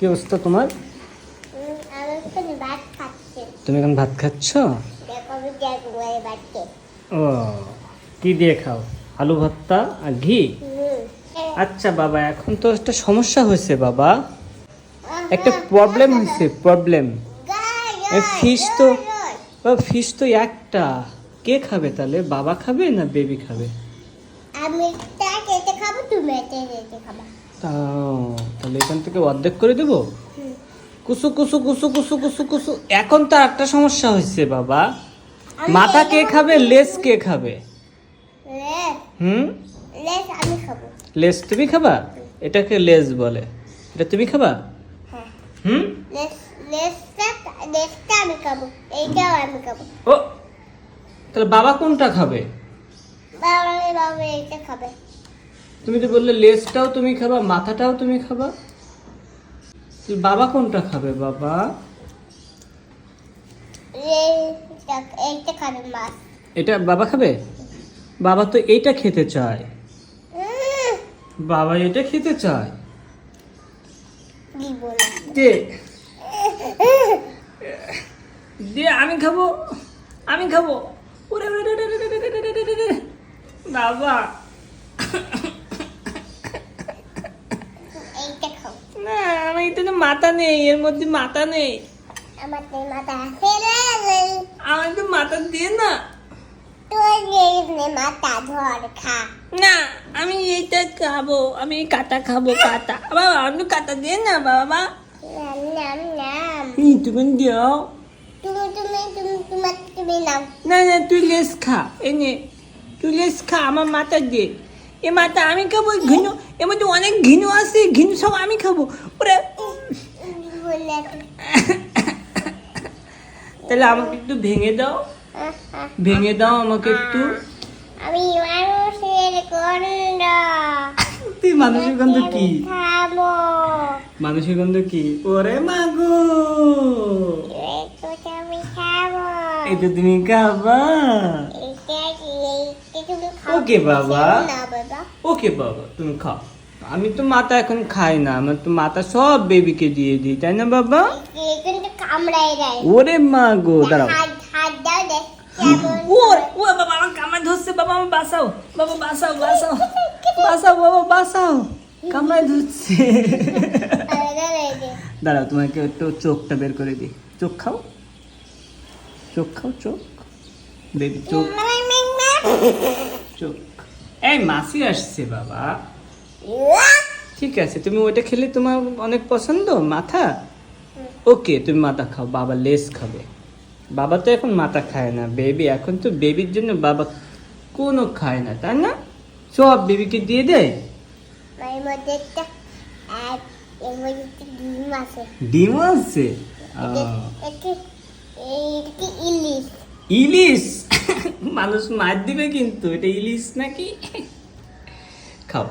কি অবস্থা তোমার? তুমি এখন ভাত খাচ্ছ? ও কি দিয়ে খাও? আলু ভর্তা আর ঘি? আচ্ছা বাবা এখন তো একটা সমস্যা হয়েছে বাবা। একটা প্রবলেম হয়েছে প্রবলেম fish তো- ফিশ তো একটা। কে খাবে তাহলে বাবা খাবে না বেবি খাবে? আমি খেতে খাব তুমি এটা খেতে খাবা। তা তাহলে এখান থেকে অর্ধেক করে দেবো? কুসু কুসু কুসু কুসু কুসু কুসু। এখন তো একটা সমস্যা হয়েছে বাবা। মাথা কে খাবে লেস কে খাবে? হুম? লেস তুমি খাবা? এটাকে লেস বলে। এটা তুমি খাবা? হ্যাঁ। হুম? ও তাহলে বাবা কোনটা খাবে? বাবা বাবা এটা খাবে। তুমি তো বললে লেজটাও তুমি খাবা মাথাটাও তুমি খাবা বাবা কোনটা খাবে বাবা এটা বাবা খাবে বাবা তো এইটা খেতে চায় বাবা এটা খেতে চায় দে আমি খাব আমি খাব ওরে বাবা খাব না আমার এটা তো মাথা নেই এর মধ্যে মাথা নেই। আমার তো মাথা ফেলে আমার তো মাথা দিয়ে না। না আমি এইটা খাব আমি কাটা খাব কাটা। বাবা আমি কাটা দিয়ে না বাবা তুমি দিও। না না তুই লেস খা এনে। তুই লেস খা আমার মাথা দে। এ মাথা আমি খাব ঘিনু এর মধ্যে অনেক ঘিনু আছে ঘিনু সব আমি খাব। ওরে তাহলে আমাকে একটু ভেঙে দাও। ভেঙে দাও আমাকে একটু। আমি মানুষের গন্ধ। তুই মানুষের গন্ধ কি? খাব। মানুষের গন্ধ কি? ওরে মাগো এটা তুমি খাবা এটা এইটা তুমি খাও ওকে বাবা। ওকে বাবা তুমি খাও। আমি তো মাথা এখন খাই না আমার তো মাথা সব বেবিকে দিয়ে দিই তাই না বাবা? ওরে মা গো দাঁড়াও। হাত হাত দাও দেখ কেমন ও ও বাবা আমার কামাই ধরছে বাবা আমার কামাই ধরছে। দাঁড়াও তোমাকে একটু চোখটা বের করে দিই। চোখ খাও। চোখ খাও চোখ। বেবি চোখ। চোখ এই মাসি আসছে বাবা। ঠিক আছে তুমি ওইটা খেলে তোমার অনেক পছন্দ মাথা? ওকে তুমি মাথা খাও বাবা লেস খাবে। বাবা তো এখন মাথা খায় না বেবি এখন তো বেবির জন্য বাবা কোনো খায় না তাই না? সব বেবিকে দিয়ে দেয় ডিম আছে। ইলিশ? মানুষ মার দিবে কিন্তু এটা ইলিশ নাকি? খাও।